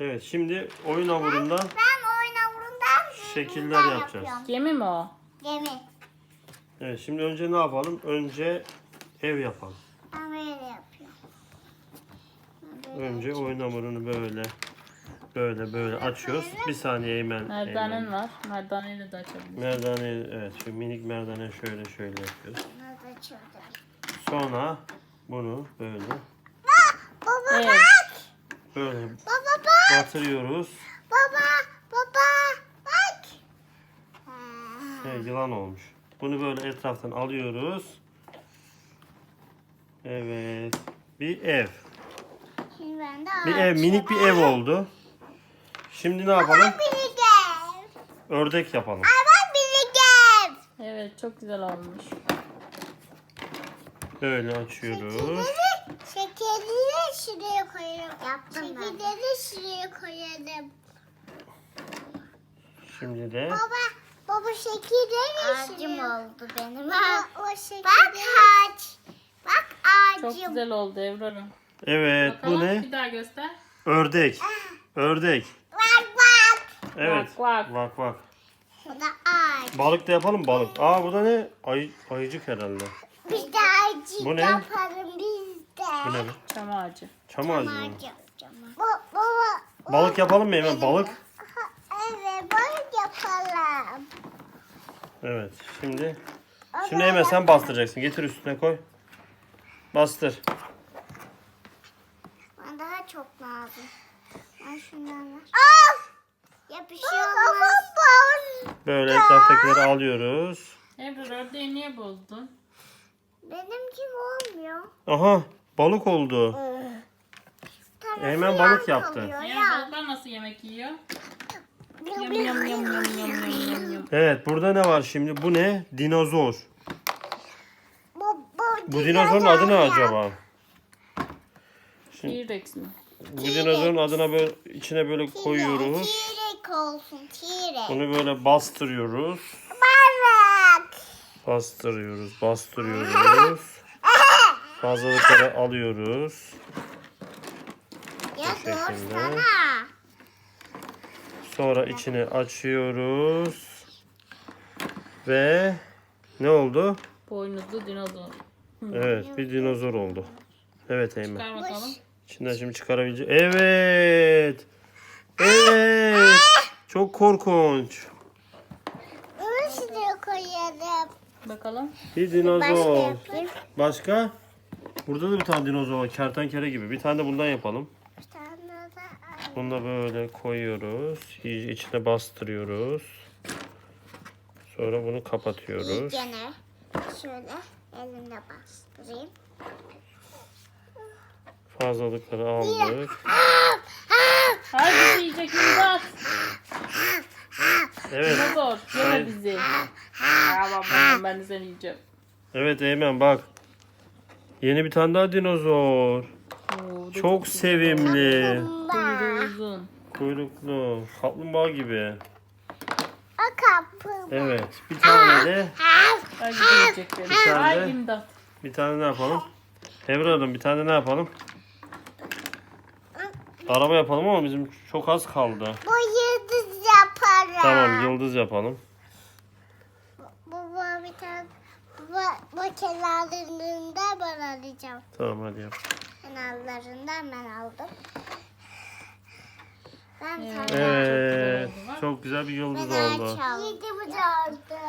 Evet şimdi oyun hamurundan Ben oyun hamurundan şekiller yapacağız. Gemi mi o? Gemi. Evet şimdi önce ne yapalım? Önce ev yapalım. Ben böyle yapıyorum. Önce oyun hamurunu böyle böyle böyle açıyoruz. Bir saniye Eymen. Merdanen Eymen. var. Merdaneyle de açabiliriz. Merdane evet şu minik merdane şöyle şöyle yapıyoruz. Da çözdüm. Sonra bunu böyle Baba Evet. bak. böyle. Batırıyoruz. Baba. Baba. Bak. Evet, yılan olmuş. Bunu böyle etraftan alıyoruz. Evet. Bir ev. Şimdi ben de Bir ev, minik bir ev oldu. Şimdi ne yapalım? Minik ev. Ördek yapalım. Ama minik ev. Evet çok güzel olmuş. Böyle açıyoruz. Şekerleri, şekerleri şuraya koyalım. Yaptım Şekerleri şuraya koyalım. Şimdi de Baba, baba şekerleri Ağacım oldu benim. Baba, o şekerleri. Bak ağaç. Bak Çok ağacım. güzel oldu Evrar'ım. evet bu Bakalım ne? bir daha göster. Ördek. Ördek. Bak bak. Evet. Vak, vak. Bak bak. Bu da ağaç. Balık da yapalım balık. Aa bu da ne? Ay, ayıcık herhalde. Biz de ağacı Bu ne? yapalım biz de. Bu ne? be? Çam ağacı. Çam ağacı mı? Ağacı yapacağım. Ba- baba. Balık yapalım mı hemen? Balık. Aha, Evet balık yapalım. Evet. Şimdi şimdi hemen sen bastıracaksın. Getir üstüne koy. Bastır. Bana daha çok lazım. Ben şundan ver. Al! Yapışıyor olmaz. Böyle etraftakileri alıyoruz. Evrar ördeği niye bozdun? Benimki olmuyor. Aha balık oldu. Hemen balık yaptı. yan. balıklar nasıl yemek yiyor? Yum, Yum yum, yum yum yum. Evet burada ne var şimdi? Bu ne? Dinozor. Bu, bu, Bu dinozorun adı ne acaba? T-Rex mi? Bu dinozorun adına böyle içine böyle koyuyoruz. T-Rex olsun T-Rex. Bunu böyle bastırıyoruz. Balık. Bastırıyoruz, bastırıyoruz. Fazlalıkları alıyoruz. Ya Bu şekilde. doğursana. Sonra içini açıyoruz. Ve ne oldu? Boynuzlu dinozor. Evet, bir dinozor oldu. Evet Eymen. Çıkar bakalım. İçinden şimdi çıkarabileceğim. Evet. Evet. Çok korkunç. Onu şuraya koyalım. Bakalım. Bir Başka dinozor. yapayım. Başka? Burada da bir tane dinozor var. Kertenkele gibi. Bir tane de bundan yapalım. Bir tane de Bunu da böyle koyuyoruz. İyice içine bastırıyoruz. Sonra bunu kapatıyoruz. iyicene. Şöyle elimle bastırayım. Fazlalıkları aldık. Hayır bizi yiyecek imdat. Evet. Dinozor yeme Hayır. bizi. Tamam ben, ben de seni yiyeceğim. Evet Eymen bak. Yeni bir tane daha dinozor. Oo, Çok sevimli. Kuyruğu uzun. Kuyruklu. Kaplumbağa gibi. O kapı. Evet. Bir tane de Ay beni. tane Ay de- imdat. bir tane ne yapalım? Evra Hanım bir tane ne yapalım? Araba yapalım ama bizim çok az kaldı. Bu yıldız yaparım. Tamam yıldız yapalım. Baba bir tane baba, bu kenarlarında ben alacağım. Tamam hadi yap. Kenarlarından ben aldım. Ben Evet. Çok güzel bir ağaç oldu. Yedi bucak.